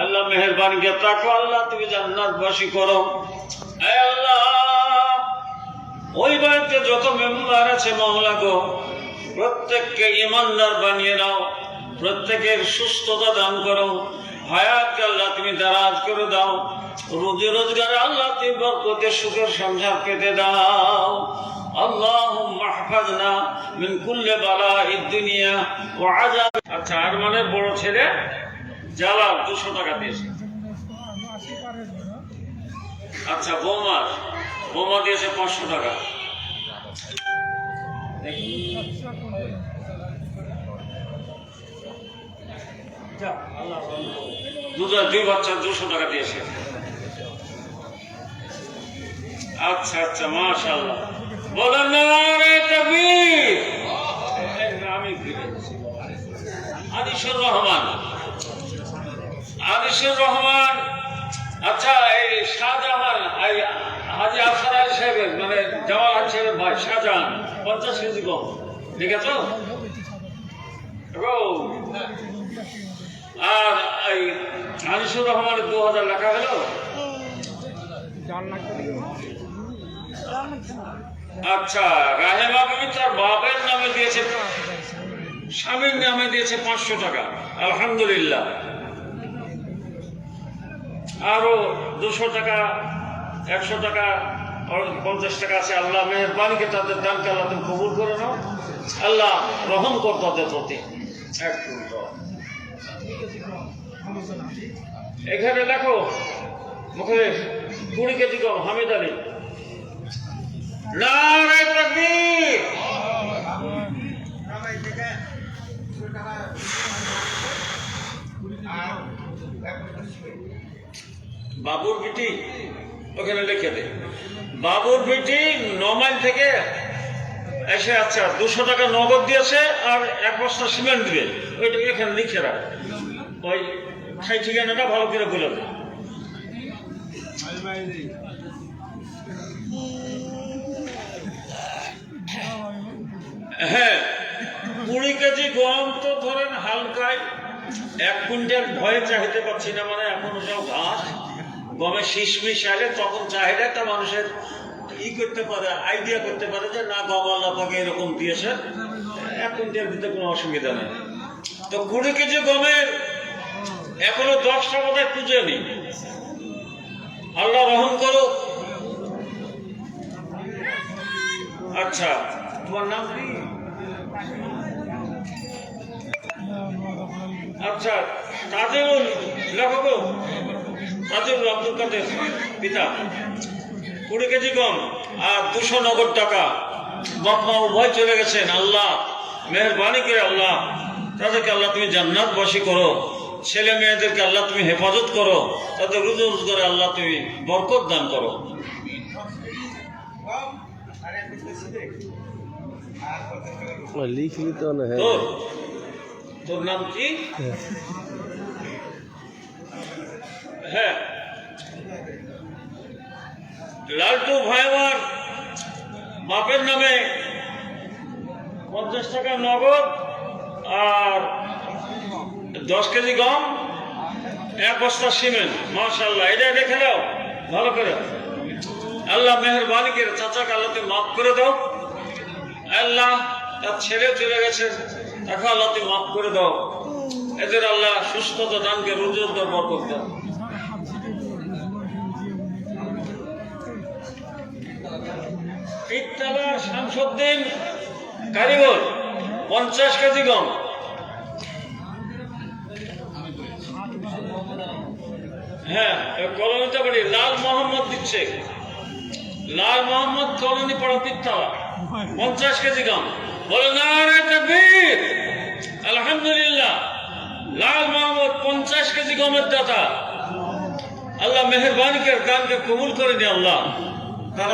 আল্লাহ মেহরবানি কে তাকো, আল্লাহ তুমি জান্নাত বাসী করো ওই বাড়িতে যত মেম্বার আছে মহলা গো, প্রত্যেককে ইমানদার বানিয়ে নাও, প্রত্যেকের সুস্থতা দান করো। হায়াতকে আল্লাহ তুমি দারাজ করে দাও। রুজি রোজগারে আল্লাহ তুমি বরকতে সুখের সংসার পেতে দাও। اللهم احفظنا من كل بلاء الدنيا وعذاب আচ্ছা আরমানের বড় ছেলে জালাল দুশো টাকা দিয়েছে আচ্ছা বৌমার বৌমা দিয়েছে পাঁচশো টাকা দুজন দুই বাচ্চা দুশো টাকা দিয়েছে আচ্ছা আচ্ছা মাশাল্লাহ এসেছি। রহমান। আনিসুর রহমান। আচ্ছা এই শাহজাহান হাজি আফসার আলী সাহেবের মানে জামাল আলী ভাই, শাহজাহান, পঞ্চাশ কেজি কম ঠিক আছে আর এই আনিসুর রহমানের দু হাজার লেখা হলো? আচ্ছা রাহেমা বিবি তার বাবার নামে দিয়েছে, স্বামীর নামে দিয়েছে পাঁচশো টাকা। আলহামদুলিল্লাহ। আরও দুশো টাকা, একশো টাকা পঞ্চাশ টাকা আছে। আল্লাহ মেহরবানিকে তাদের দানকে আল্লাহ তুমি কবুল করে নাও। আল্লাহ রহম কর তাদের প্রতি। এখানে দেখো, মুখে কুড়ি কেজি কম হামিদ আলী নারে তাকবীর বাবুর বিটি ওখানে লিখে দে। বাবুর বিটি নমাইল থেকে এসে আচ্ছা দুশো টাকা নগদ দিয়েছে আর এক বস্তা সিমেন্ট দিবে। ওইটা এখানে লিখে রাখ। ওই খাই ঠিকানাটা ভালো করে বলে দে। হ্যাঁ কুড়ি কেজি গম তো ধরেন হালকায় এক কুইন্টাল ভয়ে চাহিতে পারছি না মানে এখন সব ঘাস গমে মিশ আলে তখন চাহিদাটা মানুষের ই করতে পারে আইডিয়া করতে পারে যে না, গম আল্লাহ পাকে এরকম দিয়েছে, এক কুইন্টাল দিতে কোনো অসুবিধা নেই। তো কুড়ি কেজি গমের এখনও দশটা বোধহয় পুজো নেই। আল্লাহ রহম করো আচ্ছা তোমার নাম কি? আচ্ছা তাজেউল লেখক তাজেউল আব্দুল কাদের পিতা। কুড়ি কেজি কম আর দুশো নগদ টাকা। বাপমা উভয় চলে গেছেন আল্লাহ মেহরবানি করে আল্লাহ তাদেরকে আল্লাহ তুমি জান্নাত বসি করো। ছেলে মেয়েদেরকে আল্লাহ তুমি হেফাজত করো তাদের রুজু রোজগারে আল্লাহ তুমি বরকত দান করো। লিখলি তো না হ্যাঁ। তোর নাম কি? হ্যাঁ। লালটু ভাই আমার বাপের নামে পঞ্চাশ টাকা নগদ আর দশ কেজি গম, এক বস্তা সিমেন্ট। মাশাল্লাহ এটা দেখে দাও ভালো করে। আল্লাহ মেহরবানি করে চাচাকে আল্লাহ তুমি মাফ করে দাও। আল্লাহ তার ছেলে চলে গেছে। তাকে আল্লাহ তুমি মাফ করে দাও। এদের আল্লাহ সুস্থতা, দানকে বরকত দাও। পিত্তালা শামসুদ্দিন কারিগর, পঞ্চাশ কেজি গম। হ্যাঁ কলোনিতে বাড়ি, লাল মোহাম্মদ দিচ্ছে। লাল মোহাম্মদ কলোনি পড়া পিত্তালা পঞ্চাশ কেজি গম। বলে না রে তকবীর। আলহামদুলিল্লাহ। লাল মোহাম্মদ পঞ্চাশ কেজি গমের দাতা আল্লাহ মেহরবানি করে গানকে কবুল করে নি আল্লাহ। তার